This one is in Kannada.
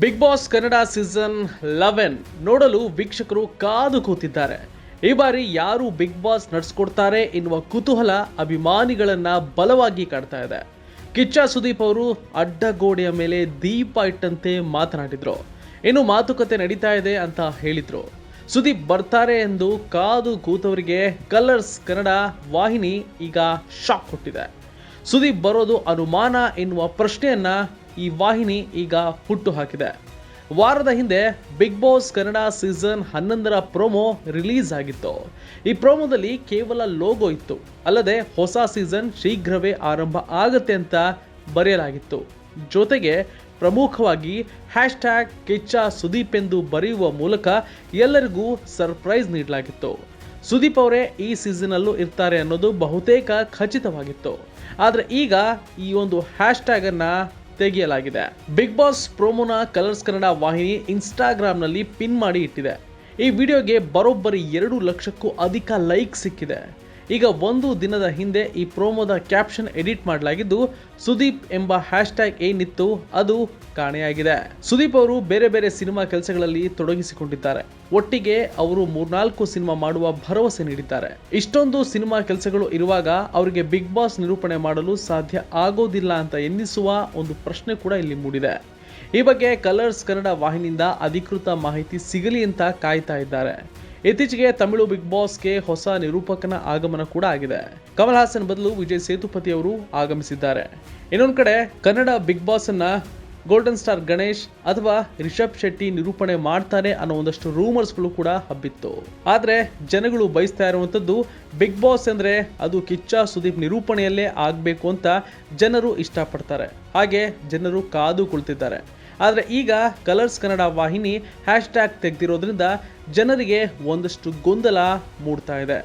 Bigg Boss Kannada season eleven ನೋಡಲು ವೀಕ್ಷಕರು ಕಾದು ಕೂತಿದ್ದಾರೆ. ಈ ಬಾರಿ ಯಾರು ಬಿಗ್ ಬಾಸ್ ನಡೆಸ್ಕೊಡ್ತಾರೆ ಎನ್ನುವ ಕುತೂಹಲ ಅಭಿಮಾನಿಗಳನ್ನು ಬಲವಾಗಿ ಕಾಡ್ತಾ ಇದೆ. ಕಿಚ್ಚ ಸುದೀಪ್ ಅವರು ಅಡ್ಡಗೋಡೆಯ ಮೇಲೆ ದೀಪ ಇಟ್ಟಂತೆ ಮಾತನಾಡಿದ್ರು. ಇನ್ನು ಮಾತುಕತೆ ನಡೀತಾ ಇದೆ ಅಂತ ಹೇಳಿದ್ರು. ಸುದೀಪ್ ಬರ್ತಾರೆ ಎಂದು ಕಾದು ಕೂತವರಿಗೆ ಕಲರ್ಸ್ ಕನ್ನಡ ವಾಹಿನಿ ಈಗ ಶಾಕ್ ಕೊಟ್ಟಿದೆ. ಸುದೀಪ್ ಬರೋದು ಅನುಮಾನ ಎನ್ನುವ ಪ್ರಶ್ನೆಯನ್ನ ಈ ವಾಹಿನಿ ಈಗ ಹುಟ್ಟು ಹಾಕಿದೆ. ವಾರದ ಹಿಂದೆ ಬಿಗ್ ಬಾಸ್ ಕನ್ನಡ ಸೀಸನ್ ಹನ್ನೊಂದರ ಪ್ರೋಮೋ ರಿಲೀಸ್ ಆಗಿತ್ತು. ಈ ಪ್ರೋಮೋದಲ್ಲಿ ಕೇವಲ ಲೋಗೋ ಇತ್ತು, ಅಲ್ಲದೆ ಹೊಸ ಸೀಸನ್ ಶೀಘ್ರವೇ ಆರಂಭ ಆಗುತ್ತೆ ಅಂತ ಬರೆಯಲಾಗಿತ್ತು. ಜೊತೆಗೆ ಪ್ರಮುಖವಾಗಿ ಹ್ಯಾಶ್ ಟ್ಯಾಗ್ ಕಿಚ್ಚ ಸುದೀಪ್ ಎಂದು ಬರೆಯುವ ಮೂಲಕ ಎಲ್ಲರಿಗೂ ಸರ್ಪ್ರೈಸ್ ನೀಡಲಾಗಿತ್ತು. ಸುದೀಪ್ ಅವರೇ ಈ ಸೀಸನಲ್ಲೂ ಇರ್ತಾರೆ ಅನ್ನೋದು ಬಹುತೇಕ ಖಚಿತವಾಗಿತ್ತು. ಆದರೆ ಈಗ ಈ ಒಂದು ಹ್ಯಾಶ್ ಟ್ಯಾಗ್ ಅನ್ನ ತೆಗೆಯಲಾಗಿದೆ. ಬಿಗ್ ಬಾಸ್ ಪ್ರೋಮೋನ ಕಲರ್ಸ್ ಕನ್ನಡ ವಾಹಿನಿ ಇನ್ಸ್ಟಾಗ್ರಾಮ್ನಲ್ಲಿ ಪಿನ್ ಮಾಡಿ ಇಟ್ಟಿದೆ. ಈ ವಿಡಿಯೋಗೆ ಬರೋಬ್ಬರಿ ಎರಡು ಲಕ್ಷಕ್ಕೂ ಅಧಿಕ ಲೈಕ್ ಸಿಕ್ಕಿದೆ. ಈಗ ಒಂದು ದಿನದ ಹಿಂದೆ ಈ ಪ್ರೋಮೋದ ಕ್ಯಾಪ್ಷನ್ ಎಡಿಟ್ ಮಾಡಲಾಗಿದ್ದು, ಸುದೀಪ್ ಎಂಬ ಹ್ಯಾಶ್ ಟ್ಯಾಗ್ ಏನಿತ್ತು ಅದು ಕಾಣೆಯಾಗಿದೆ. ಸುದೀಪ್ ಅವರು ಬೇರೆ ಬೇರೆ ಸಿನಿಮಾ ಕೆಲಸಗಳಲ್ಲಿ ತೊಡಗಿಸಿಕೊಂಡಿದ್ದಾರೆ. ಒಟ್ಟಿಗೆ ಅವರು ಮೂರ್ನಾಲ್ಕು ಸಿನಿಮಾ ಮಾಡುವ ಭರವಸೆ ನೀಡಿದ್ದಾರೆ. ಇಷ್ಟೊಂದು ಸಿನಿಮಾ ಕೆಲಸಗಳು ಇರುವಾಗ ಅವರಿಗೆ ಬಿಗ್ ಬಾಸ್ ನಿರೂಪಣೆ ಮಾಡಲು ಸಾಧ್ಯ ಆಗೋದಿಲ್ಲ ಅಂತ ಎನ್ನಿಸುವ ಒಂದು ಪ್ರಶ್ನೆ ಕೂಡ ಇಲ್ಲಿ ಮೂಡಿದೆ. ಈ ಬಗ್ಗೆ ಕಲರ್ಸ್ ಕನ್ನಡ ವಾಹಿನಿಯಿಂದ ಅಧಿಕೃತ ಮಾಹಿತಿ ಸಿಗಲಿ ಅಂತ ಕಾಯ್ತಾ ಇದ್ದಾರೆ. ಇತ್ತೀಚೆಗೆ ತಮಿಳು ಬಿಗ್ ಬಾಸ್ಗೆ ಹೊಸ ನಿರೂಪಕನ ಆಗಮನ ಕೂಡ ಆಗಿದೆ. ಕಮಲ್ ಹಾಸನ್ ಬದಲು ವಿಜಯ್ ಸೇತುಪತಿ ಅವರು ಆಗಮಿಸಿದ್ದಾರೆ. ಇನ್ನೊಂದು ಕಡೆ ಕನ್ನಡ ಬಿಗ್ ಬಾಸ್ ಅನ್ನ ಗೋಲ್ಡನ್ ಸ್ಟಾರ್ ಗಣೇಶ್ ಅಥವಾ ರಿಷಬ್ ಶೆಟ್ಟಿ ನಿರೂಪಣೆ ಮಾಡ್ತಾರೆ ಅನ್ನೋ ಒಂದಷ್ಟು ರೂಮರ್ಸ್ಗಳು ಕೂಡ ಹಬ್ಬಿತ್ತು. ಆದರೆ ಜನಗಳು ಬಯಸ್ತಾ ಇರುವಂತದ್ದು ಬಿಗ್ ಬಾಸ್ ಅಂದ್ರೆ ಅದು ಕಿಚ್ಚ ಸುದೀಪ್ ನಿರೂಪಣೆಯಲ್ಲೇ ಆಗಬೇಕು ಅಂತ ಜನರು ಇಷ್ಟಪಡ್ತಾರೆ. ಹಾಗೆ ಜನರು ಕಾದು ಕುಳಿತಿದ್ದಾರೆ. ಆದರೆ ಈಗ ಕಲರ್ಸ್ ಕನ್ನಡ ವಾಹಿನಿ ಹ್ಯಾಶ್ ಟ್ಯಾಗ್ ತೆಗೆದಿರೋದ್ರಿಂದ ಜನರಿಗೆ ಒಂದಷ್ಟು ಗೊಂದಲ ಮೂಡ್ತಾ ಇದೆ.